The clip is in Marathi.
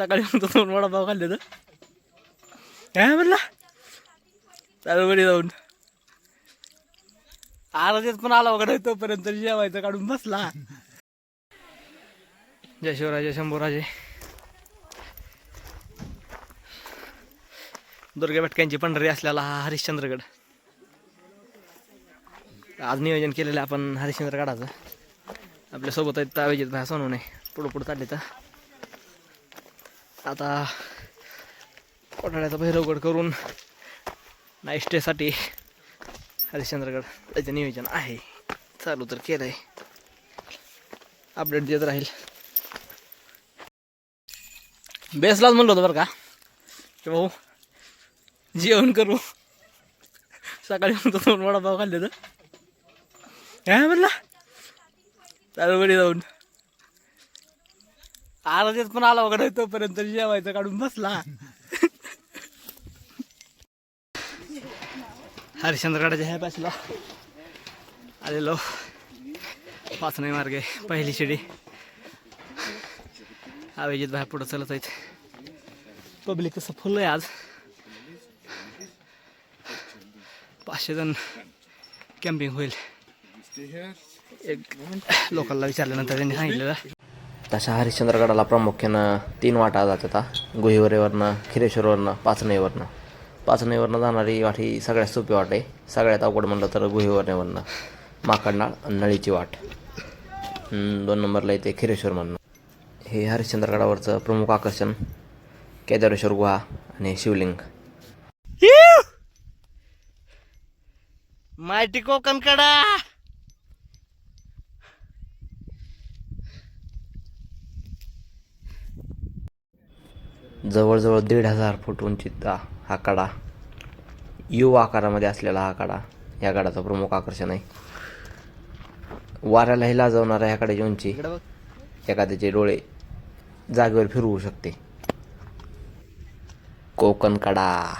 सकाळी म्हणतो दोन वडापाव खाल्ले तर. काय म्हणला? चालू बरी जाऊन. आराध्यात पण आला वगैरे तोपर्यंत जेवायचं काढून बसला. जय शिवराजे शंभूराजे. दुर्गा भटक्यांची पंढरी असलेला हा हरिश्चंद्रगड. आज नियोजन केलेलं आहे आपण हरिश्चंद्रगडाचं. आपल्यासोबत आहेत तावेजित भाया सोनवणे पुढं पुढं चालले तर. आता कोठाड्याचा भैरवगड करून नाईट स्टेसाठी हरिश्चंद्रगड त्याचं नियोजन आहे. चालू तर केलं आहे अपडेट देत राहील. बेसलाच म्हणलं होतं बरं का. की भाऊ जेवण करू. सकाळी म्हणतो वडापाव खाल्ले तर. काय म्हणला? चालू बरी जाऊन. आराध्यात पण आला वगैरे तोपर्यंत जेवायचं काढून बसला. हरिश्चंद्रगडाच्या ह्या बॅचला आलेलो. पाचनाई मार्गे पहिली शिडी. अभिजित बाहेर पुढं चालत आहेत. पब्लिक कसं फुल आहे आज. पाचशे जण कॅम्पिंग होईल. एक लोकांना विचारल्यानंतर त्यांनी सांगितलेलं. तशा हरिश्चंद्रगडाला प्रामुख्यानं तीन वाटा जातात गुहिवरेवरनं खिरेश्वरवरनं पाचनईवरनं पाचनईवरनं जाणारी वाट ही सगळ्यात सोपी वाट आहे. सगळ्यात अवघड म्हणलं तर गुहिवरेवरनं माकडनाळ आणि नळीची वाट. दोन नंबरला येते खिरेश्वरमधनं हे हरिश्चंद्रगडावरचं प्रमुख आकर्षण केदारेश्वर गुहा आणि शिवलिंग. माहिती कोकण जवळजवळ दीड हजार फूट उंचीचा हा कडा. यू आकारामध्ये असलेला हा कडा. या गडाचं प्रमुख आकर्षण आहे. वाऱ्यालाही लाजवणाऱ्या ह्या कड्याची उंची एखाद्याचे डोळे जागेवर फिरवू शकते. कोकण कडा.